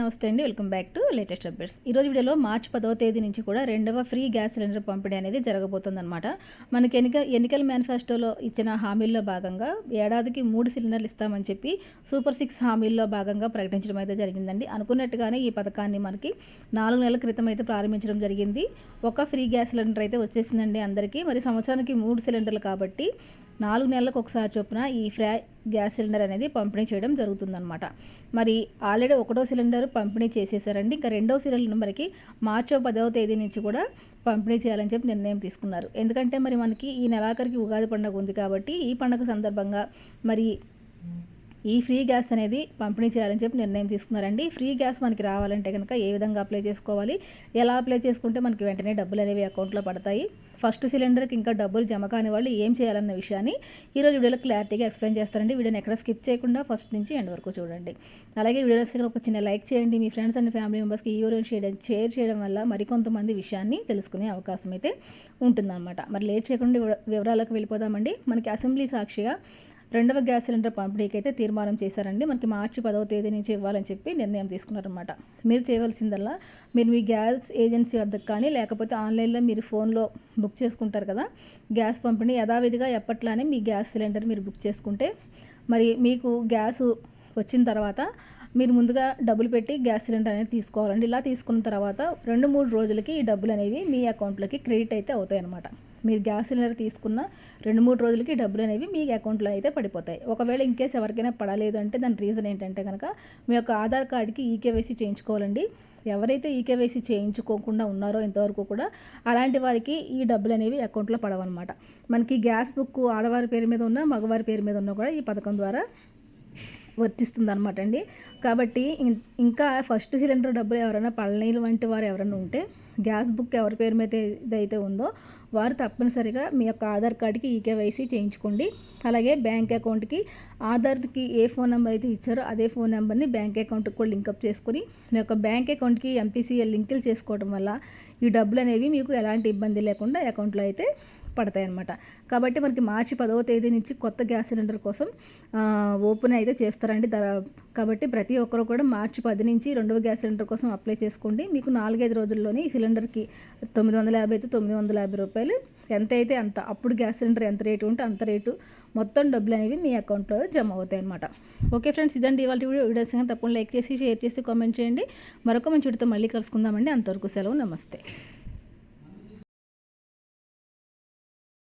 నమస్తే అండి. Welcome back to latest updates. ఈరోజు వీడియోలో మార్చి పదవ తేదీ నుంచి కూడా రెండవ ఫ్రీ గ్యాస్ సిలిండర్ పంపిణీ అనేది జరగబోతుందన్నమాట. మనకి ఎన్నిక ఎన్నికల మేనిఫెస్టోలో ఇచ్చిన హామీల్లో భాగంగా ఏడాదికి మూడు సిలిండర్లు ఇస్తామని చెప్పి సూపర్ సిక్స్ హామీల్లో భాగంగా ప్రకటించడం అయితే జరిగిందండి. అనుకున్నట్టుగానే ఈ పథకాన్ని మనకి నాలుగు నెలల క్రితం అయితే ప్రారంభించడం జరిగింది. ఒక ఫ్రీ గ్యాస్ సిలిండర్ అయితే వచ్చేసిందండి అందరికీ. మరి సంవత్సరానికి మూడు సిలిండర్లు కాబట్టి నాలుగు నెలలకు ఒకసారి చొప్పున ఈ ఫ్రై గ్యాస్ సిలిండర్ అనేది పంపిణీ చేయడం జరుగుతుందన్నమాట. మరి ఆల్రెడీ ఒకటో సిలిండర్ పంపిణీ చేసేసారండి. ఇంకా రెండో సిలిండర్ మరికి మార్చో పదవ తేదీ నుంచి కూడా పంపిణీ చేయాలని చెప్పి నిర్ణయం తీసుకున్నారు. ఎందుకంటే మరి మనకి ఈ నెలాఖరికి ఉగాది పండుగ ఉంది కాబట్టి ఈ పండుగ సందర్భంగా మరి ఈ ఫ్రీ గ్యాస్ అనేది పంపిణీ చేయాలని చెప్పి నిర్ణయం తీసుకున్నారండి. ఫ్రీ గ్యాస్ మనకి రావాలంటే కనుక ఏ విధంగా అప్లై చేసుకోవాలి? ఎలా అప్లై చేసుకుంటే మనకి వెంటనే డబ్బులు అనేవి అకౌంట్లో పడతాయి. ఫస్ట్ సిలిండర్కి ఇంకా డబ్బులు జమ కాని వాళ్ళు ఏం చేయాలన్న విషయాన్ని ఈరోజు వీడియోలో క్లారిటీగా ఎక్స్ప్లెయిన్ చేస్తారండి. వీడియోని ఎక్కడ స్కిప్ చేయకుండా ఫస్ట్ నుంచి ఎండ్ వరకు చూడండి. అలాగే వీడియోస్ ఒక చిన్న లైక్ చేయండి. మీ ఫ్రెండ్స్ అండ్ ఫ్యామిలీ మెంబర్స్కి ఈ వీడియో చేయడం షేర్ చేయడం వల్ల మరికొంతమంది విషయాన్ని తెలుసుకునే అవకాశం అయితే ఉంటుందన్నమాట. మరి లేట్ చేయకుండా వివరాలకు వెళ్ళిపోదామండి. మనకి అసెంబ్లీ సాక్షిగా రెండవ గ్యాస్ సిలిండర్ పంపిణీకి అయితే తీర్మానం చేశారండి. మనకి మార్చి పదవ తేదీ నుంచి ఇవ్వాలని చెప్పి నిర్ణయం తీసుకున్నారనమాట మీరు చేయవలసిందల్లా మీరు మీ గ్యాస్ ఏజెన్సీ వద్దకు కానీ లేకపోతే ఆన్లైన్లో మీరు ఫోన్లో బుక్ చేసుకుంటారు కదా గ్యాస్ పంపిణీ యథావిధిగా ఎప్పట్లానే మీ గ్యాస్ సిలిండర్ మీరు బుక్ చేసుకుంటే మరి మీకు గ్యాస్ వచ్చిన తర్వాత మీరు ముందుగా డబ్బులు పెట్టి గ్యాస్ సిలిండర్ అనేది తీసుకోవాలండి. ఇలా తీసుకున్న తర్వాత రెండు మూడు రోజులకి ఈ డబ్బులు అనేవి మీ అకౌంట్లోకి క్రెడిట్ అయితే అవుతాయి అన్నమాట మీరు గ్యాస్ సిలిండర్ తీసుకున్న రెండు మూడు రోజులకి డబ్బులు అనేవి మీ అకౌంట్లో అయితే పడిపోతాయి. ఒకవేళ ఇన్కేస్ ఎవరికైనా పడలేదు అంటే దాని రీజన్ ఏంటంటే కనుక మీ యొక్క ఆధార్ కార్డ్కి ఈకేవైసీ చేయించుకోవాలండి. ఎవరైతే ఈకేవైసీ చేయించుకోకుండా ఉన్నారో ఇంతవరకు కూడా అలాంటి వారికి ఈ డబ్బులు అనేవి అకౌంట్లో పడవన్నమాట. మనకి గ్యాస్ బుక్ ఆడవారి పేరు మీద ఉన్న మగవారి పేరు మీద ఉన్నా కూడా ఈ పథకం ద్వారా వర్తిస్తుంది అనమాట అండి. కాబట్టి ఇంకా ఫస్ట్ సిలిండర్ డబ్బులు ఎవరైనా పళ్ళనీళ్ళు వంటి వారు ఎవరైనా ఉంటే గ్యాస్ బుక్ ఎవరి పేరు మీద ఏదైతే ఉందో వారు తప్పనిసరిగా మీ యొక్క ఆధార్ కార్డుకి ఈకేవైసీ చేయించుకోండి. అలాగే బ్యాంక్ అకౌంట్కి ఆధార్కి ఏ ఫోన్ నెంబర్ అయితే ఇచ్చారో అదే ఫోన్ నెంబర్ని బ్యాంక్ అకౌంట్కి కూడా లింకప్ చేసుకుని మీ యొక్క బ్యాంక్ అకౌంట్కి ఎంపీసీఎల్ లింకులు చేసుకోవడం వల్ల ఈ డబ్బులు అనేవి మీకు ఎలాంటి ఇబ్బంది లేకుండా అకౌంట్లో అయితే పడతాయి అనమాట కాబట్టి మనకి మార్చి పదవ తేదీ నుంచి కొత్త గ్యాస్ సిలిండర్ కోసం ఓపెన్ అయితే చేస్తారండి. ధర కాబట్టి ప్రతి ఒక్కరు కూడా మార్చి పది నుంచి రెండవ గ్యాస్ సిలిండర్ కోసం అప్లై చేసుకోండి. మీకు నాలుగైదు రోజుల్లోనే ఈ సిలిండర్కి తొమ్మిది వందల యాభై అయితే తొమ్మిది వందల యాభై రూపాయలు. ఎంత అయితే అంత అప్పుడు గ్యాస్ సిలిండర్ ఎంత రేటు ఉంటే అంత రేటు మొత్తం డబ్బులు అనేవి మీ అకౌంట్లో జమ అవుతాయి అనమాట ఓకే ఫ్రెండ్స్ ఇదండి ఇవాళ వీడియో. వీడియోస్ తప్పకుండా లైక్ చేసి షేర్ చేసి కామెంట్ చేయండి. మరొక మంచి వీడితో మళ్ళీ కలుసుకుందామండి. అంతవరకు సెలవు. నమస్తే.